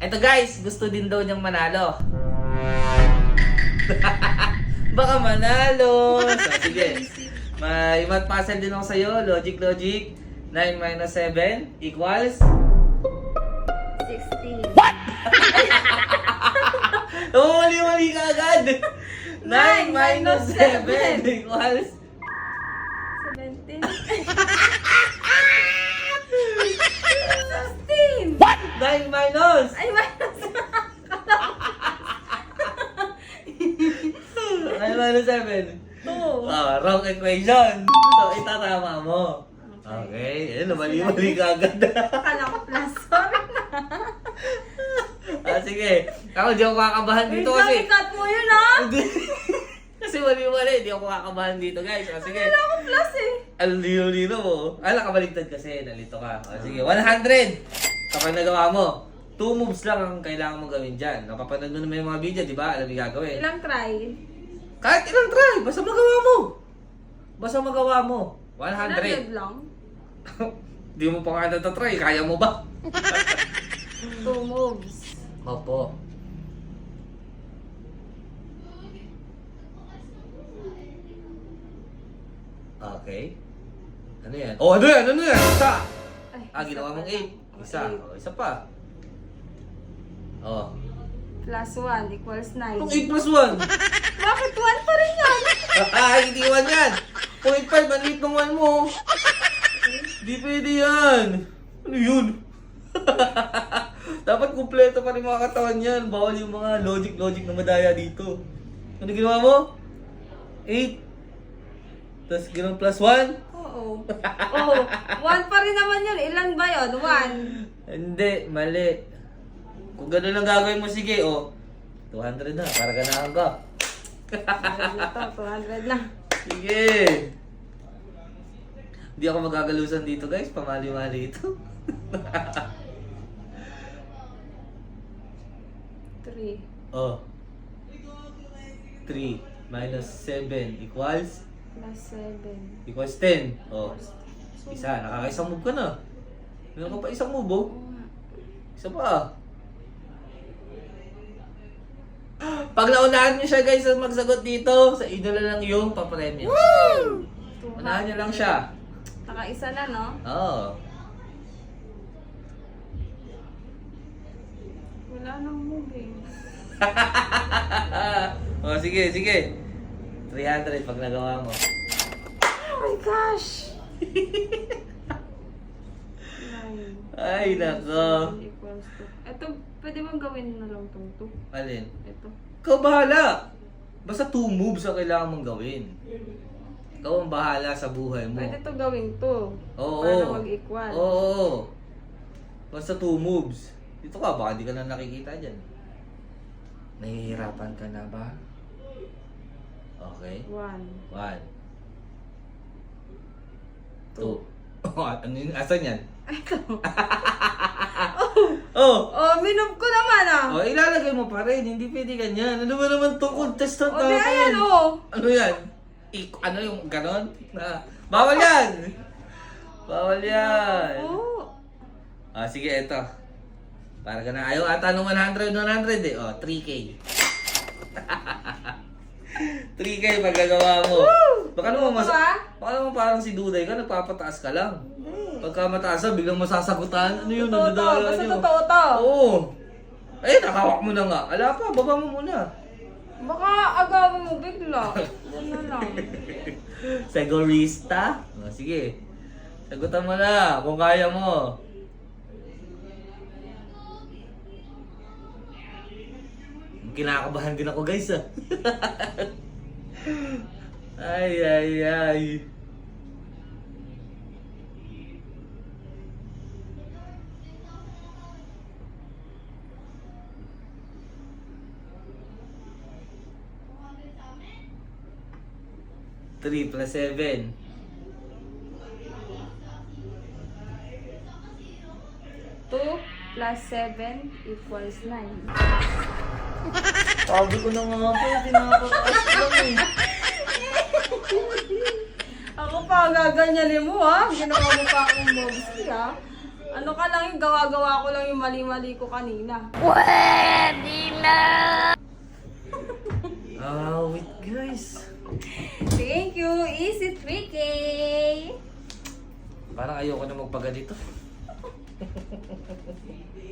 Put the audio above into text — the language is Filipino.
Eto guys, gusto din daw niyang manalo. Baka manalo. So, sige. May math puzzle din ako sa'yo. Logic, logic. 9 minus 7 equals? 16. Oh, mali-mali ka agad. 9 Nine minus minus 7 seven. equals? 17. 16. 9 minus? Ay, minus. 9 minus 7? 2. Ah, wrong equation. So, itatama mo. Okay. Eh, mali-mali ka agad. Akala ko plus. Sorry na. ah, sige. Ako, di ako kakabahan Wait dito kasi. ikat mo yun ah. Kasi mali-mali. Di ako kakabahan dito, guys. Ah, sige. Akala ko plus eh. Ang lino-lino mo. Ay, nakabaligtad kasi. Nalito ka. Ah, sige, 100. Kapag nagawa mo, two moves lang ang kailangan mong gawin dyan. Napapanood mo naman yung mga video, di ba? Alam yung gagawin. Ilang try? Kahit ilang try, basta magawa mo. Basta magawa mo. 100. 100 lang. Di mo pa nga natatry, kaya mo ba? 2 moves. Opo. Okay. Ano yan? Oh, ano yan? Ano yan? Isa! Ay, Ah, ginawa mong lang. 8. Isa. Oh, isa pa. Oh. Plus 1 equals 9. Itong 8 plus 1. Bakit 1 pa rin yan? ah, hindi 1 yan. 0.5, maliit ng 1 mo. Di pwede yan. Ano yun? Dapat kumpleto pa rin mga katawan yan. Bawal yung mga logic-logic na madaya dito. Ano ginawa mo? 8. Tapos ginawa plus 1? Oo. Oo. 1 pa rin naman yun. Ilan ba yun? 1. Hindi, mali. Kung gano'n lang gagawin mo, sige, oh. 200 na, para ganahan ka. Ito, 200 na. Sige. Hindi ako magagalusan dito, guys. Pamali-mali ito. 3 oh. 3 minus 7 equals? plus 7. Equals 10. Oh. Isa, nakakaisang move ka na. Meron ka pa isang move, oh. Isa pa. Pag naunahan niyo siya guys sa magsagot dito, sa inyo na lang yung papremyo. Unahan niyo lang siya. Nakaisa na, no? Oo. Wala nang moving. oh, sige, sige. 300 pag nagawa mo. Oh my gosh! 9 Ay, nako. equals to. Ito, pwede bang gawin na lang itong 2? Alin? Ito. Ikaw bahala. Basta two moves ang kailangan mong gawin. Ikaw ang bahala sa buhay mo. Pwede to gawin to. Oo. Para mag-equal. Oo. Basta two moves. Dito ka, baka di ka na nakikita dyan. Nahihirapan ka na ba? Okay. 1. One. Two. ano yun? Asan yan? Ito. Oh! oh, minum ko naman ah. Oh, ilalagay mo pa rin. Hindi pwede ganyan. Ano ba naman itong contestant O, di ayan natin? oh. Ano yan? Ik ano yung ganon? Na, bawal yan! Bawal yan! Oh. Ah, sige, ito. Para ka na ayaw ata nung 100, 100 eh. Oh, 3K. 3K magagawa mo. Baka naman mas... Diba? Baka naman parang si Duday ka, nagpapataas ka lang. Hindi. Pagka mataas na, biglang masasagutan. Ano yun? Totoo to. Nadadaya Basta niyo. totoo to. Oo. Eh, nakawak mo na nga. Ala pa, baba mo muna. Baka agawin mo bigla. Na lang. Segurista? Oh, sige. Sagutan mo na kung kaya mo. Kinakabahan din ako guys ah. ay, ay, ay. Three plus seven. Two plus seven equals nine. Sabi ko na nga po, tinapataas lang eh. Ako pa gaganyanin mo ha. Ginawa mo pa akong mobs ha. Ano ka lang yung gawa-gawa ko lang yung mali-mali ko kanina. Ah, wait guys. Thank you, Easy Tricky! Parang ayoko na magpaganito.